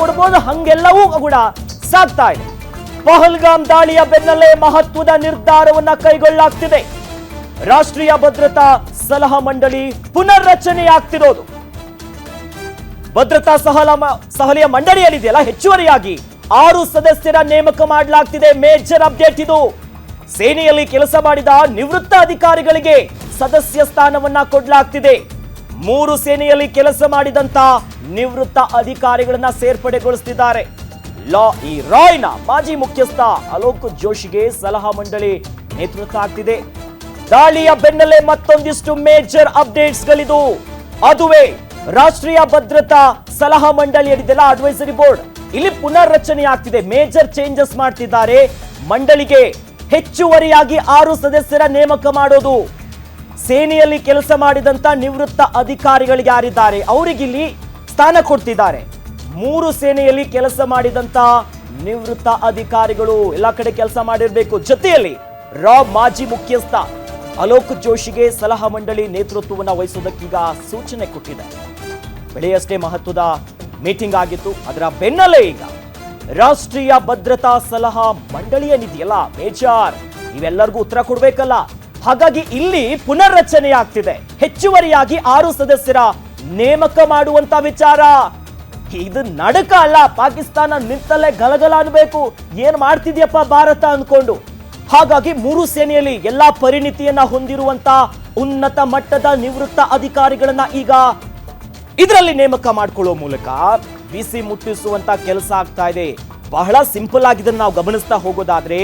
ಕೊಡ್ಬೋದು, ಹಂಗೆಲ್ಲವೂ ಕೂಡ ಸಾಗ್ತಾ ಇದೆ. ಪಹಲ್ಗಾಮ್ ದಾಳಿಯ ಬೆನ್ನಲ್ಲೇ ಮಹತ್ವದ ನಿರ್ಧಾರವನ್ನ ಕೈಗೊಳ್ಳಲಾಗ್ತಿದೆ ರಾಷ್ಟ್ರೀಯ ಭದ್ರತಾ ಸಲಹಾ ಮಂಡಳಿ ಪುನರ್ರಚನೆಯಾಗ್ತಿರೋದು. ಭದ್ರತಾ ಸಹಲ ಸಹಲಿಯ ಮಂಡಳಿಯಲ್ಲಿದೆಯಲ್ಲ, ಹೆಚ್ಚುವರಿಯಾಗಿ ಆರು ಸದಸ್ಯರ ನೇಮಕ ಮಾಡಲಾಗ್ತಿದೆ, ಮೇಜರ್ ಅಪ್ಡೇಟ್ ಇದು. ಸೇನೆಯಲ್ಲಿ ಕೆಲಸ ಮಾಡಿದ ನಿವೃತ್ತ ಅಧಿಕಾರಿಗಳಿಗೆ ಸದಸ್ಯ ಸ್ಥಾನವನ್ನ ಕೊಡಲಾಗ್ತಿದೆ. ಮೂರು ಸೇನೆಯಲ್ಲಿ ಕೆಲಸ ಮಾಡಿದಂತ ನಿವೃತ್ತ ಅಧಿಕಾರಿಗಳನ್ನ ಸೇರ್ಪಡೆಗೊಳಿಸುತ್ತಿದ್ದಾರೆ ಲಾ ಈ ರಾಯ್ನ ಮಾಜಿ ಮುಖ್ಯಸ್ಥ ಅಲೋಕ್ ಜೋಶಿಗೆ ಸಲಹಾ ಮಂಡಳಿ ನೇತೃತ್ವ ಆಗ್ತಿದೆ. ದಾಳಿಯ ಬೆನ್ನಲ್ಲೇ ಮತ್ತೊಂದಿಷ್ಟು ಮೇಜರ್ ಅಪ್ಡೇಟ್ಸ್ಗಳಿದು. ಅದುವೇ ರಾಷ್ಟ್ರೀಯ ಭದ್ರತಾ ಸಲಹಾ ಮಂಡಳಿ ಏನಿದೆಲ್ಲ ಅಡ್ವೈಸರಿ ಬೋರ್ಡ್. ಇಲ್ಲಿ ಪುನರ್ರಚನೆ ಆಗ್ತಿದೆ. ಮೇಜರ್ ಚೇಂಜಸ್ ಮಾಡ್ತಿದ್ದಾರೆ. ಮಂಡಳಿಗೆ ಹೆಚ್ಚುವರಿಯಾಗಿ ಆರು ಸದಸ್ಯರ ನೇಮಕ ಮಾಡೋದು. ಸೇನೆಯಲ್ಲಿ ಕೆಲಸ ಮಾಡಿದಂತ ನಿವೃತ್ತ ಅಧಿಕಾರಿಗಳು ಯಾರಿದ್ದಾರೆ? ಅವರಿಗಿಲ್ಲಿ ಸ್ಥಾನ ಕೊಡ್ತಿದ್ದಾರೆ. ಮೂರು ಸೇನೆಯಲ್ಲಿ ಕೆಲಸ ಮಾಡಿದಂತ ನಿವೃತ್ತ ಅಧಿಕಾರಿಗಳು ಎಲ್ಲ ಕಡೆ ಕೆಲಸ ಮಾಡಿರಬೇಕು. ಜೊತೆಯಲ್ಲಿ ರಾ ಮಾಜಿ ಮುಖ್ಯಸ್ಥ ಅಲೋಕ್ ಜೋಶಿಗೆ ಸಲಹಾ ಮಂಡಳಿ ನೇತೃತ್ವವನ್ನು ವಹಿಸುವುದಕ್ಕೀಗ ಸೂಚನೆ ಕೊಟ್ಟಿದೆ. ಬೆಳೆಯಷ್ಟೇ ಮಹತ್ವದ ಮೀಟಿಂಗ್ ಆಗಿತ್ತು. ಅದರ ಬೆನ್ನಲ್ಲೇ ಈಗ ರಾಷ್ಟ್ರೀಯ ಭದ್ರತಾ ಸಲಹಾ ಮಂಡಳಿಯ ಏನಿದೆಯಲ್ಲ ಮೇಜರ್. ಇವೆಲ್ಲರಿಗೂ ಉತ್ತರ ಕೊಡ್ಬೇಕಲ್ಲ. ಹಾಗಾಗಿ ಇಲ್ಲಿ ಪುನರ್ರಚನೆ ಆಗ್ತಿದೆ ಹೆಚ್ಚುವರಿಯಾಗಿ ಆರು ಸದಸ್ಯರ ನೇಮಕ ಮಾಡುವಂತ ವಿಚಾರ. ಇದು ನಡಕ ಅಲ್ಲ, ಪಾಕಿಸ್ತಾನ ನಿಂತಲ್ಲೇ ಗಲಗಲ ಅನ್ಬೇಕು ಏನ್ ಮಾಡ್ತಿದ್ಯಪ್ಪ ಭಾರತ ಅನ್ಕೊಂಡು? ಹಾಗಾಗಿ ಮೂರು ಸೇನೆಯಲ್ಲಿ ಎಲ್ಲಾ ಪರಿಣಿತಿಯನ್ನ ಹೊಂದಿರುವಂತ ಉನ್ನತ ಮಟ್ಟದ ನಿವೃತ್ತ ಅಧಿಕಾರಿಗಳನ್ನ ಈಗ ಇದರಲ್ಲಿ ನೇಮಕ ಮಾಡ್ಕೊಳ್ಳೋ ಮೂಲಕ ಬಿಸಿ ಮುಟ್ಟಿಸುವಂತ ಕೆಲಸ ಆಗ್ತಾ ಇದೆ. ಬಹಳ ಸಿಂಪಲ್ ಆಗಿ ಇದನ್ನ ನಾವು ಗಮನಿಸ್ತಾ ಹೋಗೋದಾದ್ರೆ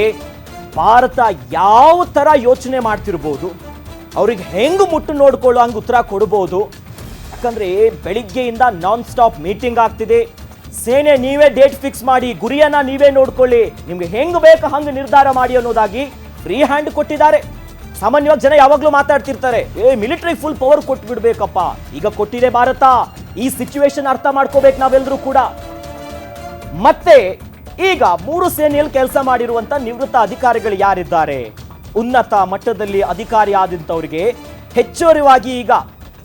ಭಾರತ ಯಾವ ಥರ ಯೋಚನೆ ಮಾಡ್ತಿರ್ಬೋದು, ಅವ್ರಿಗೆ ಹೆಂಗೆ ಮುಟ್ಟು ನೋಡ್ಕೊಳ್ಳೋ ಹಂಗೆ ಉತ್ತರ ಕೊಡ್ಬೋದು, ಯಾಕಂದರೆ ಬೆಳಿಗ್ಗೆಯಿಂದ ನಾನ್ ಸ್ಟಾಪ್ ಮೀಟಿಂಗ್ ಆಗ್ತಿದೆ. ಸೇನೆ ನೀವೇ ಡೇಟ್ ಫಿಕ್ಸ್ ಮಾಡಿ, ಗುರಿಯನ್ನು ನೀವೇ ನೋಡ್ಕೊಳ್ಳಿ, ನಿಮ್ಗೆ ಹೆಂಗೆ ಬೇಕು ಹಂಗೆ ನಿರ್ಧಾರ ಮಾಡಿ ಅನ್ನೋದಾಗಿ ಫ್ರೀ ಹ್ಯಾಂಡ್ ಕೊಟ್ಟಿದ್ದಾರೆ. ಸಾಮಾನ್ಯವಾಗಿ ಜನ ಯಾವಾಗಲೂ ಮಾತಾಡ್ತಿರ್ತಾರೆ, ಏ ಮಿಲಿಟರಿ ಫುಲ್ ಪವರ್ ಕೊಟ್ಟು ಬಿಡ್ಬೇಕಪ್ಪ ಈಗ ಕೊಟ್ಟಿದೆ ಭಾರತ, ಈ ಸಿಚುವೇಶನ್ ಅರ್ಥ ಮಾಡ್ಕೋಬೇಕು ನಾವೆಲ್ಲರೂ ಕೂಡ. ಮತ್ತೆ ಈಗ ಮೂರು ಸೇನೆಯಲ್ಲಿ ಕೆಲಸ ಮಾಡಿರುವಂತ ನಿವೃತ್ತ ಅಧಿಕಾರಿಗಳು ಯಾರಿದ್ದಾರೆ? ಉನ್ನತ ಮಟ್ಟದಲ್ಲಿ ಅಧಿಕಾರಿ ಆದಂತವರಿಗೆ ಹೆಚ್ಚುವರಿವಾಗಿ ಈಗ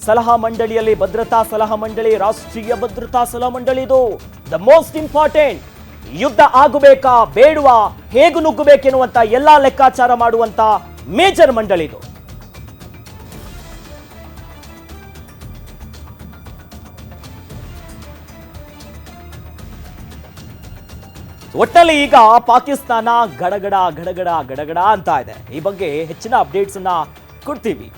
ಸಲಹಾ ಮಂಡಳಿಯಲ್ಲಿ ಭದ್ರತಾ ಸಲಹಾ ಮಂಡಳಿ, ರಾಷ್ಟ್ರೀಯ ಭದ್ರತಾ ಸಲಹಾ ಮಂಡಳಿ ಇದು. ದ ಮೋಸ್ಟ್ ಇಂಪಾರ್ಟೆಂಟ್ ಯುದ್ಧ ಆಗಬೇಕಾ, ಬೇಡುವ, ಹೇಗೆ ನುಗ್ಗಬೇಕೆನ್ನುವಂತ ಎಲ್ಲಾ ಲೆಕ್ಕಾಚಾರ ಮಾಡುವಂತ ಮೇಜರ್ ಮಂಡಳಿ ಇದು. ಒಟ್ಟಲ್ಲಿ ಈಗ ಪಾಕಿಸ್ತಾನ ಗಡಗಡ ಗಡಗಡ ಗಡಗಡ ಅಂತ ಇದೆ. ಈ ಬಗ್ಗೆ ಹೆಚ್ಚಿನ ಅಪ್ಡೇಟ್ಸ್ ಅನ್ನ ಕೊಡ್ತೀವಿ.